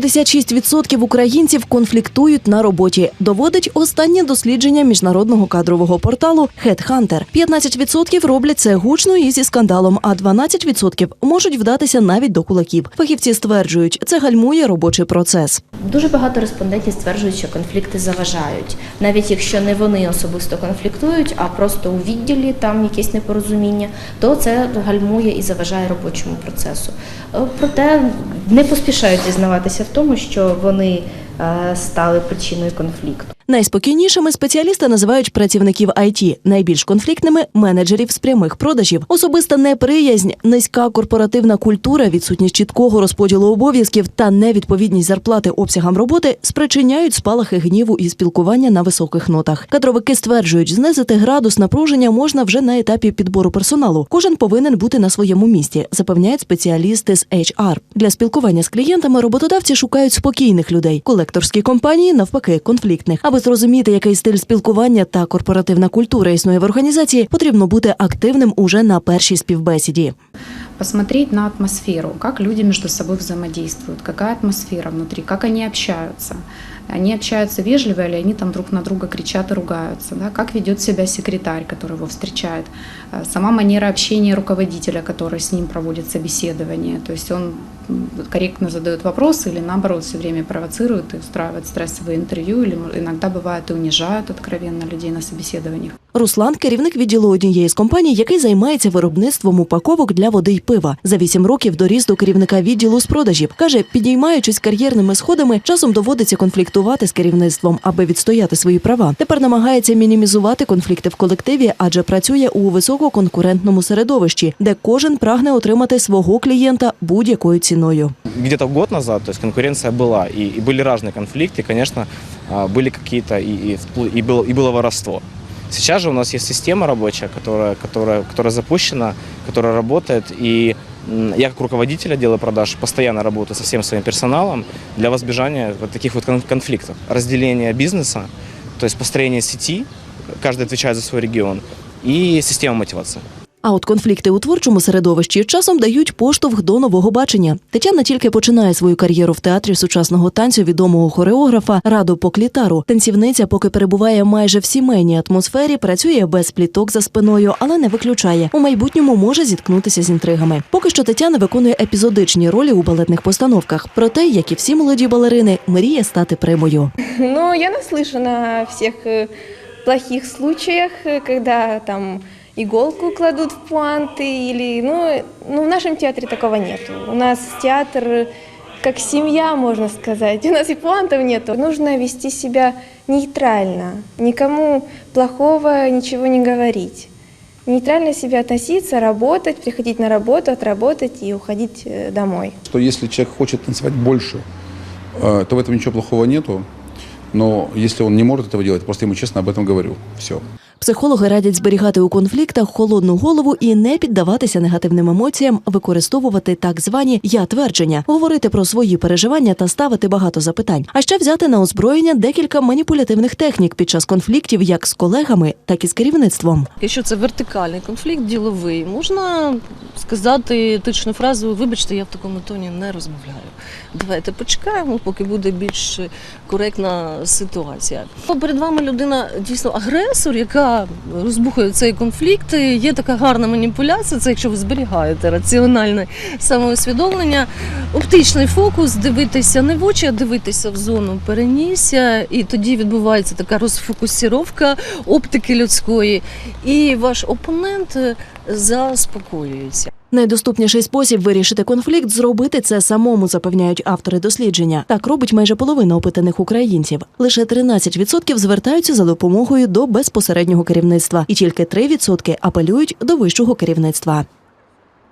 76% українців конфліктують на роботі. Доводить останнє дослідження міжнародного кадрового порталу HeadHunter. 15% роблять це гучно і зі скандалом, а 12% можуть вдатися навіть до кулаків. Фахівці стверджують, це гальмує робочий процес. Дуже багато респондентів стверджують, що конфлікти заважають, навіть якщо не вони особисто конфліктують, а просто у відділі там якесь непорозуміння, то це гальмує і заважає робочому процесу. Е, Проте не поспішають дізнаватися в тому, що вони е, стали причиною конфлікту. Найспокійнішими спеціалісти називають працівників IT, найбільш конфліктними менеджерів з прямих продажів. Особиста неприязнь, низька корпоративна культура, відсутність чіткого розподілу обов'язків та невідповідність зарплати обсягам роботи спричиняють спалахи гніву і спілкування на високих нотах. Кадровики стверджують, знизити градус напруження можна вже на етапі підбору персоналу. Кожен повинен бути на своєму місці, запевняють спеціалісти з HR. Для спілкування з клієнтами роботодавці шукають спокійних людей. Колекторські компанії навпаки конфліктних. Аби зрозуміти, який стиль спілкування та корпоративна культура існує в організації, потрібно бути активним уже на першій співбесіді. посмотреть на атмосферу, как люди между собой взаимодействуют, какая атмосфера внутри, как они общаются Они общаются вежливо или они там друг на друга кричат и ругаются, да? как ведет себя секретарь, который его встречает, Э, сама манера общения руководителя, который с ним проводит собеседование, то есть он м, корректно задает вопросы или наоборот все время провоцирует и устраивает стрессовые интервью, или м, иногда бывает и унижает откровенно людей на собеседованиях. Руслан керівник відділу однієї з компаній, який займається виробництвом упаковок для води й пива. За вісім років доріс до керівника відділу з продажів. каже, підіймаючись кар'єрними сходами, часом доводиться конфліктувати з керівництвом, аби відстояти свої права. Тепер намагається мінімізувати конфлікти в колективі, адже працює у висококонкурентному середовищі, де кожен прагне отримати свого клієнта будь-якою ціною. где-то год назад, то есть конкуренция была, и, и были разные конфликты, конечно, а, были какие-то, и, и, впло- и, было, и было воровство. Сейчас же у нас есть система рабочая, которая, которая, которая запущена, которая работает, и м, я как руководитель отдела продаж постоянно работаю со всем своим персоналом для возбежания вот таких вот конфликтов. Разделение бизнеса, то есть построение сети, каждый отвечает за свой регион, и система мотивации. А от конфлікти у творчому середовищі часом дають поштовх до нового бачення. Тетяна тільки починає свою кар'єру в театрі сучасного танцю відомого хореографа Раду Поклітару. Танцівниця, поки перебуває майже в сімейній атмосфері, працює без пліток за спиною, але не виключає. У майбутньому може зіткнутися з інтригами. Поки що Тетяна виконує епізодичні ролі у балетних постановках. Проте, як і всі молоді балерини, мріє стати примою. Ну, я наслышана о всех э, плохих случаях, э, когда там Иголку кладут в пуанты или, ну, ну, в нашем театре такого нету. У нас театр как семья, можно сказать. У нас и пуантов нету. Нужно вести себя нейтрально, никому плохого ничего не говорить. Нейтрально себя относиться, работать, приходить на работу, отработать и уходить э, домой. что если человек хочет танцевать больше, э, то в этом ничего плохого нету. Но если он не может этого делать, просто ему честно об этом говорю. Все. Психологи радять зберігати у конфліктах холодну голову і не піддаватися негативним емоціям, використовувати так звані я-твердження, говорити про свої переживання та ставити багато запитань. А ще взяти на озброєння декілька маніпулятивних технік під час конфліктів як з колегами, так і з керівництвом. Якщо це вертикальний конфлікт, діловий, можна сказати точну фразу Вибачте, я в такому тоні не розмовляю. Давайте почекаємо, поки буде більш коректна ситуація. Перед вами людина дійсно агресор, яка розбухує цей конфлікт. Є така гарна маніпуляція. Це якщо ви зберігаєте раціональне самоусвідомлення, оптичний фокус, дивитися не в очі, а дивитися в зону перенісся, і тоді відбувається така розфокусіровка оптики людської, і ваш опонент е, заспокоюється. Найдоступніший спосіб вирішити конфлікт зробити це самому, запевняють автори дослідження. Так робить майже половина опитаних українців. Лише 13% звертаються за допомогою до безпосереднього керівництва, і тільки 3% апелюють до вищого керівництва.